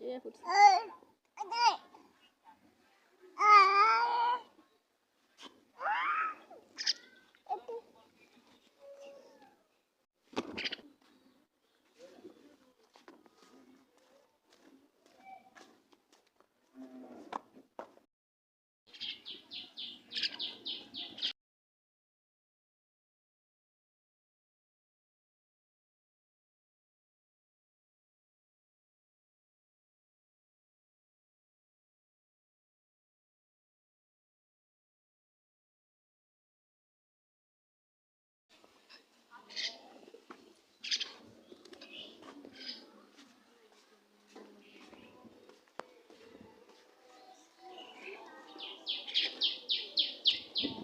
যে ফুটছে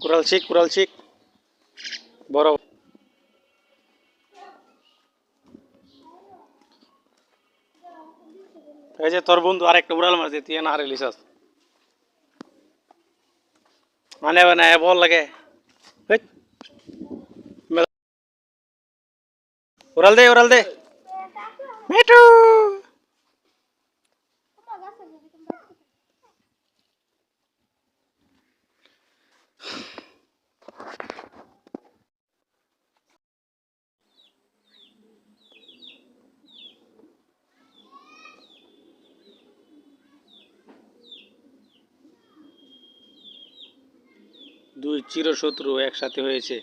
কুড়াল শিখ কুড়াল শিখ বড় এই যে তোর বন্ধু আরেকটা উড়াল মারছে তুই না হারে লিসাস মানে মানে বল লাগে হেই। মেলা- উড়াল দে উড়াল দে মিঠু দুই চিরশত্রু একসাথে হয়েছে।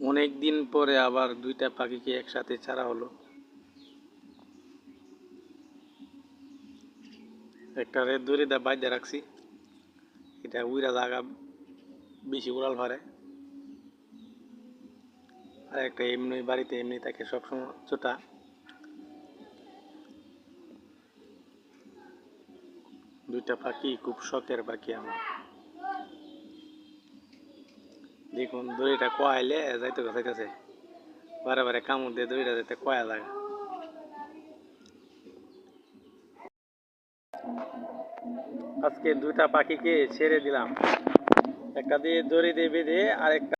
অনেক দিন পরে আবার দুইটা পাখিকে একসাথে ছাড়া হলো। একটা রে দূরে দা বাইদে রাখছি। এটা উইরা জায়গা বেশি উড়াল ভারে আর একটা এমনি বাড়িতে এমনি থাকে সবসময় ছোটা। দুইটা পাখি খুব শখের পাখি আমার। দেখুন, দড়িটা কয়াইলে যাইতে যাইতেছে। বারে বারে কামড় দিয়ে দড়িটা যাইতে কয়া লাগা। আজকে দুইটা পাখিকে ছেড়ে দিলাম। একটা দিয়ে দড়ি দিয়ে বেঁধে আর একটা